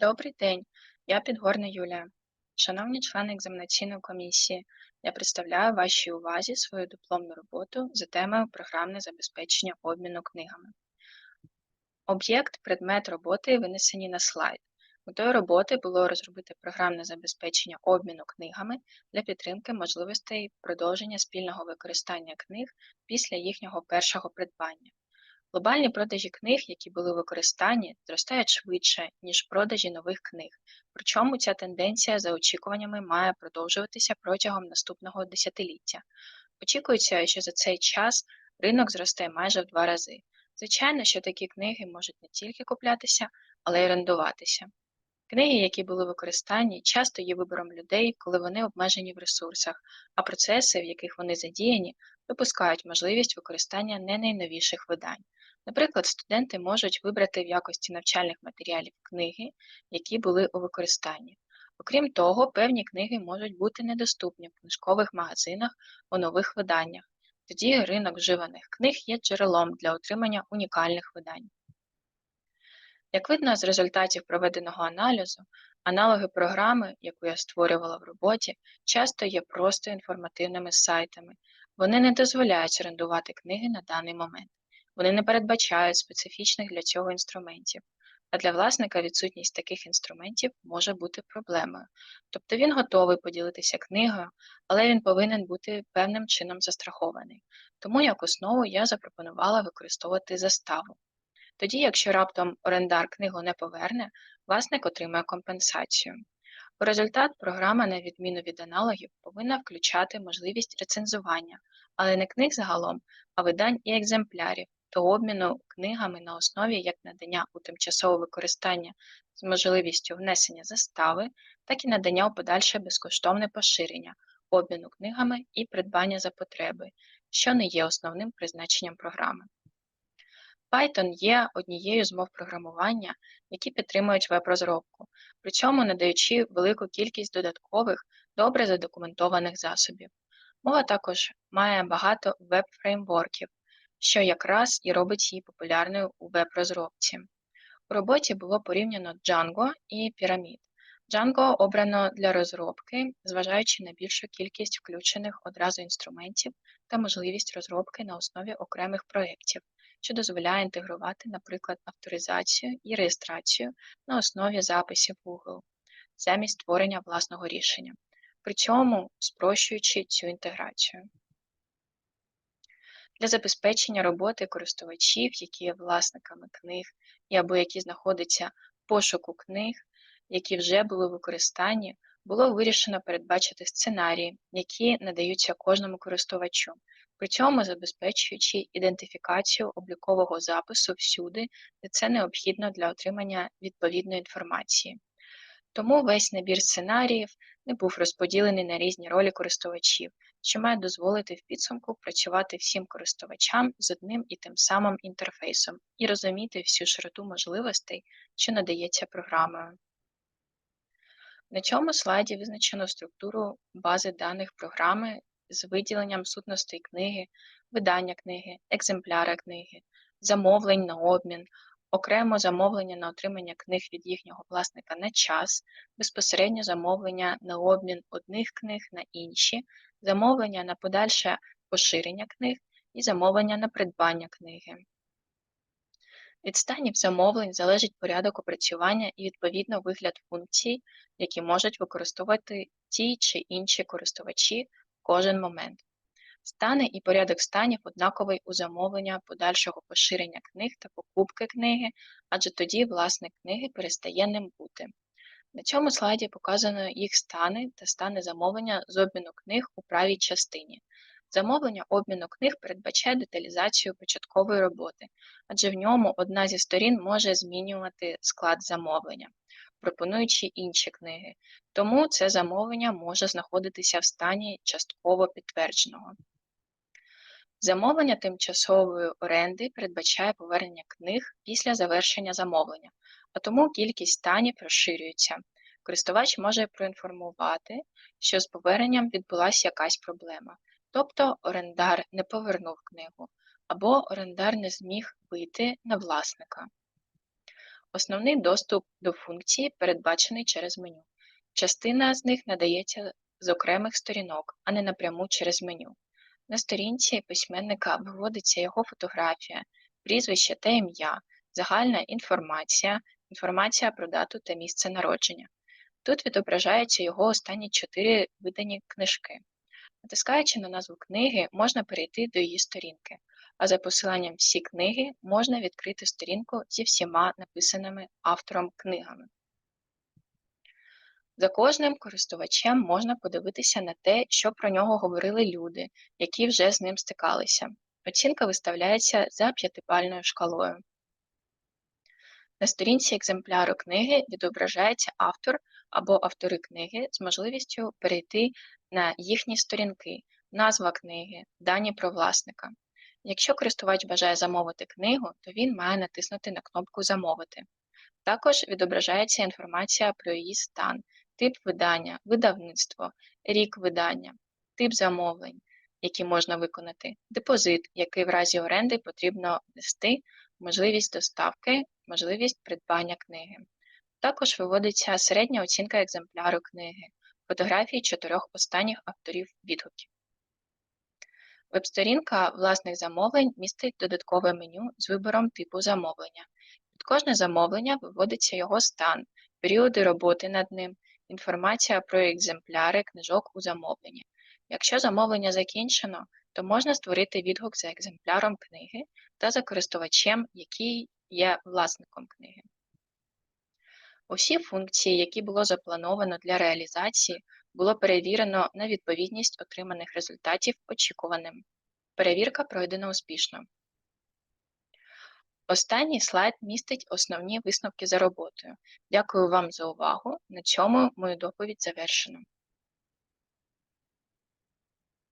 Добрий день, я Підгорна Юлія. Шановні члени екзаменаційної комісії, я представляю вашій увазі свою дипломну роботу за темою програмне забезпечення обміну книгами. Об'єкт, предмет роботи винесені на слайд. Метою роботи було розробити програмне забезпечення обміну книгами для підтримки можливостей продовження спільного використання книг після їхнього першого придбання. Глобальні продажі книг, які були в використанні, зростають швидше, ніж продажі нових книг, причому ця тенденція за очікуваннями має продовжуватися протягом наступного десятиліття. Очікується, що за цей час ринок зросте майже в два рази. Звичайно, що такі книги можуть не тільки куплятися, але й орендуватися. Книги, які були в використанні, часто є вибором людей, коли вони обмежені в ресурсах, а процеси, в яких вони задіяні, допускають можливість використання не найновіших видань. Наприклад, студенти можуть вибрати в якості навчальних матеріалів книги, які були у використанні. Окрім того, певні книги можуть бути недоступні в книжкових магазинах у нових виданнях. Тоді ринок вживаних книг є джерелом для отримання унікальних видань. Як видно з результатів проведеного аналізу, аналоги програми, яку я створювала в роботі, часто є просто інформативними сайтами. Вони не дозволяють орендувати книги на даний момент. Вони не передбачають специфічних для цього інструментів, а для власника відсутність таких інструментів може бути проблемою. Тобто він готовий поділитися книгою, але він повинен бути певним чином застрахований. Тому як основу я запропонувала використовувати заставу. Тоді, якщо раптом орендар книгу не поверне, власник отримає компенсацію. У результат програма, на відміну від аналогів, повинна включати можливість рецензування, але не книг загалом, а видань і екземплярів, та обміну книгами на основі як надання у тимчасове використання з можливістю внесення застави, так і надання у подальше безкоштовне поширення, обміну книгами і придбання за потреби, що не є основним призначенням програми. Python є однією з мов програмування, які підтримують веб-розробку, при цьому надаючи велику кількість додаткових, добре задокументованих засобів. Мова також має багато веб-фреймворків, що якраз і робить її популярною у веб-розробці. У роботі було порівняно Django і Pyramid. Django обрано для розробки, зважаючи на більшу кількість включених одразу інструментів та можливість розробки на основі окремих проєктів, що дозволяє інтегрувати, наприклад, авторизацію і реєстрацію на основі записів Google, замість створення власного рішення, при цьому спрощуючи цю інтеграцію. Для забезпечення роботи користувачів, які є власниками книг і або які знаходяться в пошуку книг, які вже були в використанні, було вирішено передбачити сценарії, які надаються кожному користувачу, при цьому забезпечуючи ідентифікацію облікового запису всюди, де це необхідно для отримання відповідної інформації. Тому весь набір сценаріїв не був розподілений на різні ролі користувачів, що має дозволити в підсумку працювати всім користувачам з одним і тим самим інтерфейсом і розуміти всю широту можливостей, що надається програмою. На цьому слайді визначено структуру бази даних програми з виділенням сутностей книги, видання книги, екземпляра книги, замовлень на обмін, окремо замовлення на отримання книг від їхнього власника на час, безпосередньо замовлення на обмін одних книг на інші, замовлення на подальше поширення книг і замовлення на придбання книги. Від станів замовлень залежить порядок опрацювання і відповідно вигляд функцій, які можуть використовувати ті чи інші користувачі в кожен момент. Стани і порядок станів однаковий у замовлення подальшого поширення книг та покупки книги, адже тоді власник книги перестає ним бути. На цьому слайді показано їх стани та стани замовлення з обміну книг у правій частині. Замовлення обміну книг передбачає деталізацію початкової роботи, адже в ньому одна зі сторін може змінювати склад замовлення, пропонуючи інші книги, тому це замовлення може знаходитися в стані частково підтвердженого. Замовлення тимчасової оренди передбачає повернення книг після завершення замовлення, а тому кількість станів розширюється. Користувач може проінформувати, що з поверненням відбулася якась проблема, тобто орендар не повернув книгу, або орендар не зміг вийти на власника. Основний доступ до функції передбачений через меню. Частина з них надається з окремих сторінок, а не напряму через меню. На сторінці письменника виводиться його фотографія, прізвище та ім'я, загальна інформація, інформація про дату та місце народження. Тут відображаються його останні чотири видані книжки. Натискаючи на назву книги, можна перейти до її сторінки, а за посиланням всі книги можна відкрити сторінку зі всіма написаними автором книгами. За кожним користувачем можна подивитися на те, що про нього говорили люди, які вже з ним стикалися. Оцінка виставляється за п'ятибальною шкалою. На сторінці екземпляру книги відображається автор або автори книги з можливістю перейти на їхні сторінки, назва книги, дані про власника. Якщо користувач бажає замовити книгу, то він має натиснути на кнопку Замовити. Також відображається інформація про її стан, тип видання, видавництво, рік видання, тип замовлень, які можна виконати, депозит, який в разі оренди потрібно внести, можливість доставки, можливість придбання книги. Також виводиться середня оцінка екземпляру книги, фотографії чотирьох останніх авторів відгуків. Веб-сторінка власних замовлень містить додаткове меню з вибором типу замовлення. Під кожне замовлення виводиться його стан, періоди роботи над ним, інформація про екземпляри книжок у замовленні. Якщо замовлення закінчено, то можна створити відгук за екземпляром книги та за користувачем, який є власником книги. Усі функції, які було заплановано для реалізації, було перевірено на відповідність отриманих результатів очікуваним. Перевірка пройдена успішно. Останній слайд містить основні висновки за роботою. Дякую вам за увагу. На цьому мою доповідь завершено.